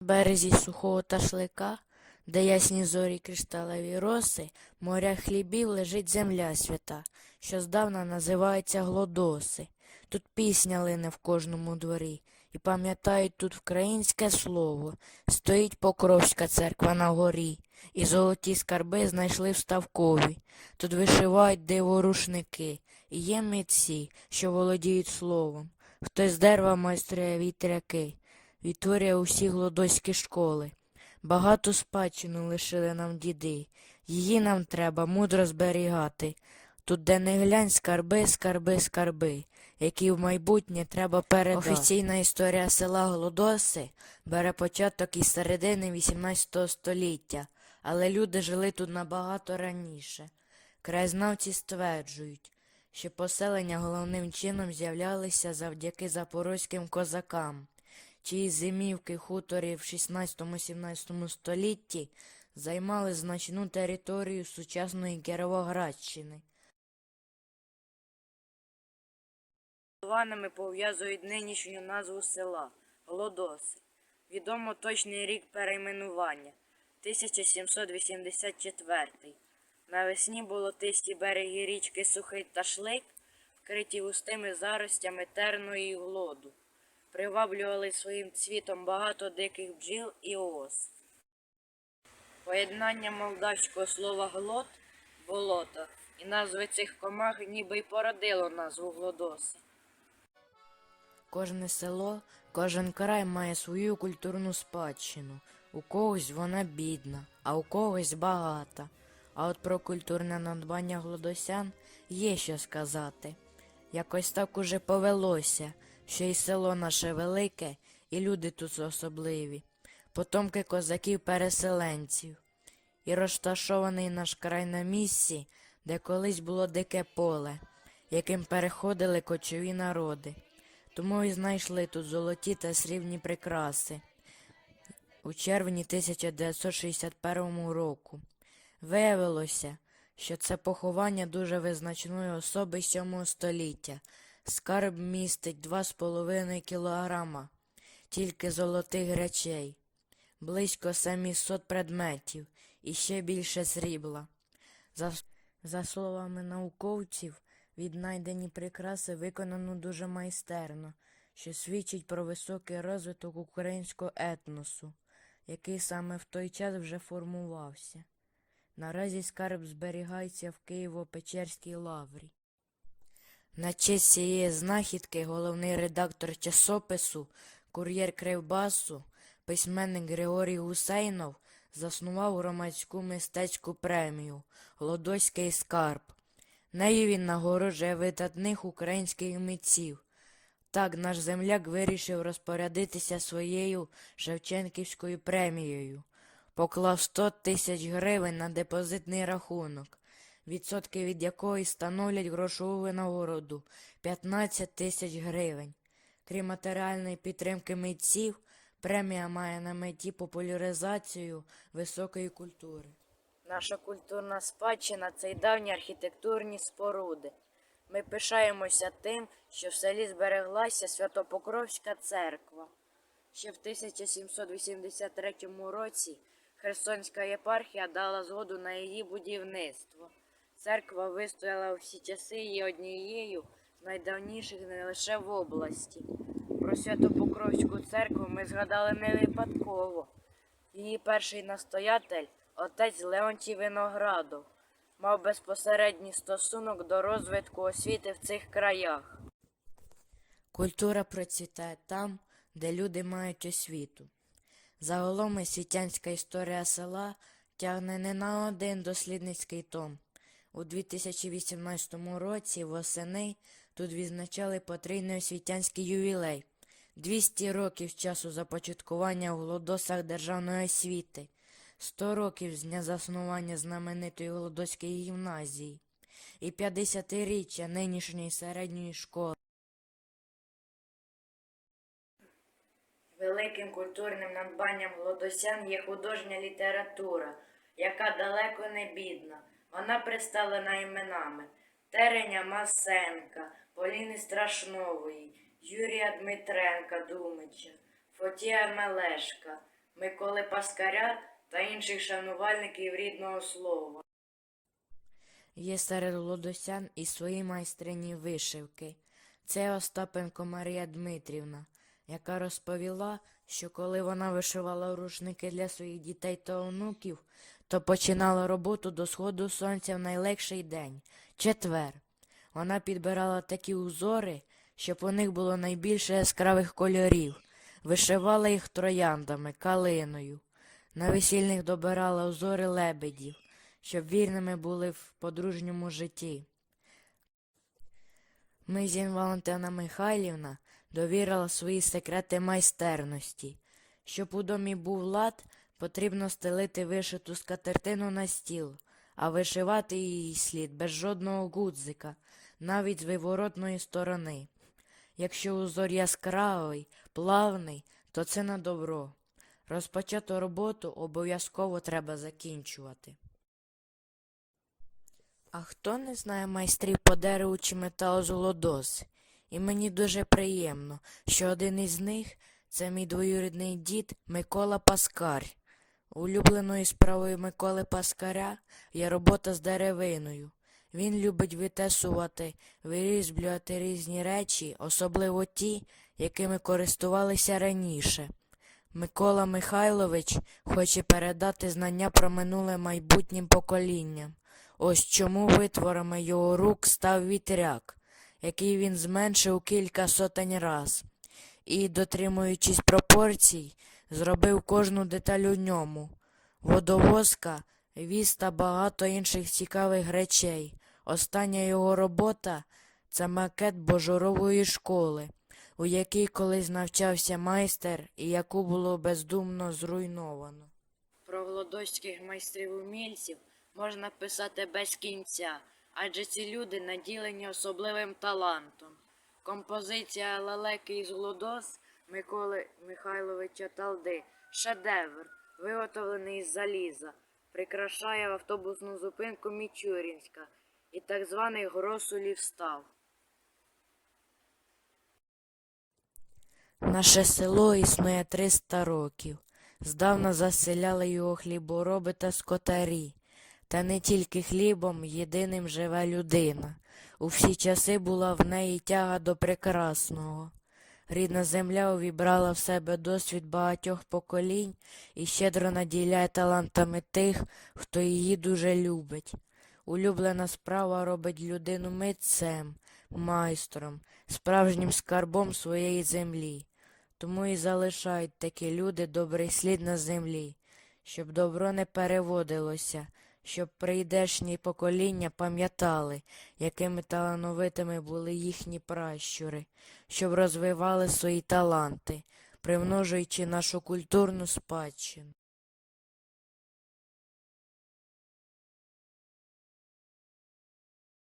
березі сухого ташлика, де ясні зорі кришталеві роси, моря хлібів лежить земля свята, що здавна називається Глодоси. Тут пісня лине в кожному дворі, і пам'ятають тут українське слово. Стоїть Покровська церква на горі, і золоті скарби знайшли в Ставкові. Тут вишивають диво рушники, і є митці, що володіють словом. Хтось з дерева майструє вітряки, відтворює усі глодоські школи. Багату спадщину лишили нам діди, її нам треба мудро зберігати. Тут, де не глянь, скарби, скарби, скарби, які в майбутнє треба передати. Офіційна історія села Глодоси бере початок із середини XVIII століття, але люди жили тут набагато раніше. Краєзнавці стверджують, що поселення головним чином з'являлися завдяки запорозьким козакам, чиї зимівки хуторів в 16-17 столітті займали значну територію сучасної Кіровоградщини. Слованами пов'язують нинішню назву села Глодоси. Відомо точний рік перейменування 1784. Навесні болотисті береги річки Сухий Ташлик, вкриті густими заростями терної глоду, приваблювали своїм цвітом багато диких бджіл і ос. Поєднання молдавського слова глот болото і назви цих комах ніби й породило назву Глодоси. Кожне село, кожен край має свою культурну спадщину. У когось вона бідна, а у когось багата. А от про культурне надбання глодосян є що сказати. Якось так уже повелося, що і село наше велике, і люди тут особливі, потомки козаків-переселенців. І розташований наш край на місці, де колись було дике поле, яким переходили кочові народи. Тому і знайшли тут золоті та срібні прикраси у червні 1961 року. Виявилося, що це поховання дуже визначної особи сьомого століття. Скарб містить 2,5 кілограма, тільки золотих речей, близько 700 предметів і ще більше срібла. За, за словами науковців, віднайдені прикраси виконано дуже майстерно, що свідчить про високий розвиток українського етносу, який саме в той час вже формувався. Наразі скарб зберігається в Києво-Печерській лаврі. На честь цієї знахідки головний редактор часопису, кур'єр Кривбасу, письменник Григорій Гусейнов заснував громадську мистецьку премію Лодоський скарб. Нею він нагороджує видатних українських митців. Так наш земляк вирішив розпорядитися своєю Шевченківською премією. Поклав 100 тисяч гривень на депозитний рахунок, відсотки від якої становлять грошову винагороду 15 тисяч гривень. Крім матеріальної підтримки митців, премія має на меті популяризацію високої культури. Наша культурна спадщина це й давні архітектурні споруди. Ми пишаємося тим, що в селі збереглася Святопокровська церква. Ще в 1783 році Херсонська єпархія дала згоду на її будівництво. Церква вистояла всі часи і однією з найдавніших не лише в області. Про Святопокровську церкву ми згадали не випадково. Її перший настоятель, отець Леонтій Виноградов, мав безпосередній стосунок до розвитку освіти в цих краях. Культура процвітає там, де люди мають освіту. Загалом освітянська історія села тягне не на один дослідницький том. У 2018 році восени тут відзначали потрійний освітянський ювілей 200 років часу започаткування в Глодосах державної освіти, 100 років з дня заснування знаменитої Глодоської гімназії і 50-річчя нинішньої середньої школи. Великим культурним надбанням глодосян є художня література, яка далеко не бідна. Вона представлена іменами Тереня Масенка, Поліни Страшнової, Юрія Дмитренка Думича, Фотія Мелешка, Миколи Паскаря та інших шанувальників рідного слова. Є серед лодосян і свої майстрині вишивки. Це Остапенко Марія Дмитрівна, яка розповіла, що коли вона вишивала рушники для своїх дітей та онуків, то починала роботу до сходу сонця в найлегший день четвер. Вона підбирала такі узори, щоб у них було найбільше яскравих кольорів, вишивала їх трояндами, калиною. На весільних добирала узори лебедів, щоб вірними були в подружньому житті. Мизін Валентина Михайлівна довірила свої секрети майстерності. Щоб у домі був лад, потрібно стелити вишиту скатертину на стіл, а вишивати її слід без жодного гудзика, навіть з виворотної сторони. Якщо узор яскравий, плавний, то це на добро. Розпочату роботу обов'язково треба закінчувати. А хто не знає майстрів по дереву чи металу золодос? І мені дуже приємно, що один із них це мій двоюрідний дід Микола Паскар. Улюбленою справою Миколи Паскаря є робота з деревиною. Він любить витесувати, вирізблювати різні речі, особливо ті, якими користувалися раніше. Микола Михайлович хоче передати знання про минуле майбутнім поколінням. Ось чому витворами його рук став вітряк, який він зменшив кілька сотень раз, і, дотримуючись пропорцій, зробив кожну деталь у ньому. Водовозка, віз та багато інших цікавих речей. Остання його робота це макет Божурової школи, у якій колись навчався майстер і яку було бездумно зруйновано. Про глодоських майстрів умільців можна писати без кінця, адже ці люди наділені особливим талантом. Композиція лелеки із глодос Миколи Михайловича Талди шедевр, виготовлений із заліза, прикрашає автобусну зупинку Мічурінська і так званий Гросулів став. Наше село існує 300 років. Здавна заселяли його хлібороби та скотарі. Та не тільки хлібом єдиним живе людина. У всі часи була в неї тяга до прекрасного. Рідна земля увібрала в себе досвід багатьох поколінь і щедро наділяє талантами тих, хто її дуже любить. Улюблена справа робить людину митцем, майстром, справжнім скарбом своєї землі. Тому і залишають такі люди добрий слід на землі, щоб добро не переводилося, щоб прийдешні покоління пам'ятали, якими талановитими були їхні пращури, щоб розвивали свої таланти, примножуючи нашу культурну спадщину.